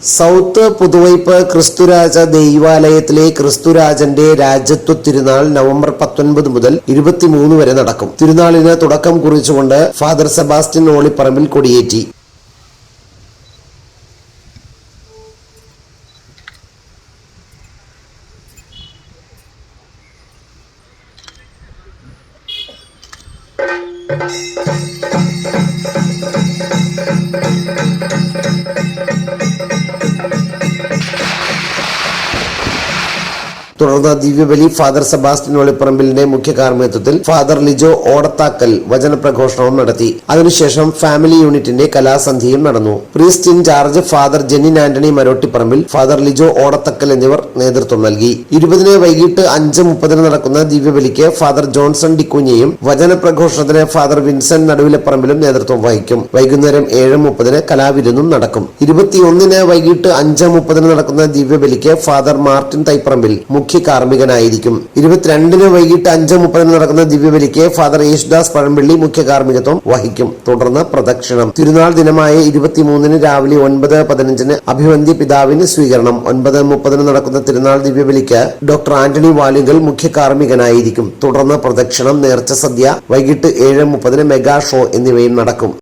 South Puthuvype ക്രിസ്തുരാജ ദൈവാലയത്തിലെ ക്രിസ്തുരാജന്റെ രാജ്യത്വ തിരുനാൾ November പത്തൊൻപത് മുതൽ ഇരുപത്തിമൂന്ന് വരെ നടക്കും. തിരുനാളിന് തുടക്കം കുറിച്ചുകൊണ്ട് ഫാദർ സെബാസ്റ്റ്യൻ ഓളിപ്പറമ്പിൽ കൊടിയേറ്റി. തുടർന്ന് ദിവ്യബലി ഫാദർ സെബാസ്റ്റ്യൻ ഒളിപ്പറമ്പിലിന്റെ മുഖ്യ കാർമ്മികത്വത്തിൽ ഫാദർ ലിജോ ഓടത്താക്കൽ വചനപ്രഘോഷണവും നടത്തി. അതിനുശേഷം ഫാമിലി യൂണിറ്റിന്റെ കലാസന്ധിയും നടന്നു. Priest in charge father Jennin Antony Marottiparambil father Lijo Odathakkal എന്നിവർ നേതൃത്വം നൽകി. ഇരുപതിന് വൈകിട്ട് അഞ്ച് മുപ്പതിന് നടക്കുന്ന ദിവ്യബലിക്ക് ഫാദർ ജോൺസൺ ഡിക്കുഞ്ഞയും വചനപ്രഘോഷണത്തിന് ഫാദർ വിൻസെന്റ് നടുവിലപ്പറമ്പിലും നേതൃത്വം വഹിക്കും. വൈകുന്നേരം ഏഴ് മുപ്പതിന് കലാവിരുന്നും നടക്കും. ഇരുപത്തിയൊന്നിന് വൈകിട്ട് അഞ്ച് മുപ്പതിന് നടക്കുന്ന ദിവ്യബലിക്ക് ഫാദർ മാർട്ടിൻ തൈപ്പറമ്പിൽ കാർമ്മികനായിരിക്കും. ഇരുപത്തിരണ്ടിന് വൈകിട്ട് അഞ്ച് മുപ്പതിന് നടക്കുന്ന ദിവ്യബലിക്ക് ഫാദർ യേശുദാസ് പഴമ്പള്ളി മുഖ്യ കാർമ്മികത്വം വഹിക്കും. തുടർന്ന് പ്രദക്ഷിണം. തിരുനാൾ ദിനമായ ഇരുപത്തിമൂന്നിന് രാവിലെ ഒൻപത് പതിനഞ്ചിന് അഭിവന്ദ്യ പിതാവിന് സ്വീകരണം. ഒൻപത് മുപ്പതിന് നടക്കുന്ന തിരുനാൾ ദിവ്യബലിക്ക് ഡോക്ടർ ആന്റണി വാലുങ്കൽ മുഖ്യ കാർമ്മികനായിരിക്കും. തുടർന്ന് പ്രദക്ഷിണം നേർച്ച സദ്യ വൈകിട്ട് ഏഴ് മുപ്പതിന് മെഗാ ഷോ എന്നിവയും നടക്കും.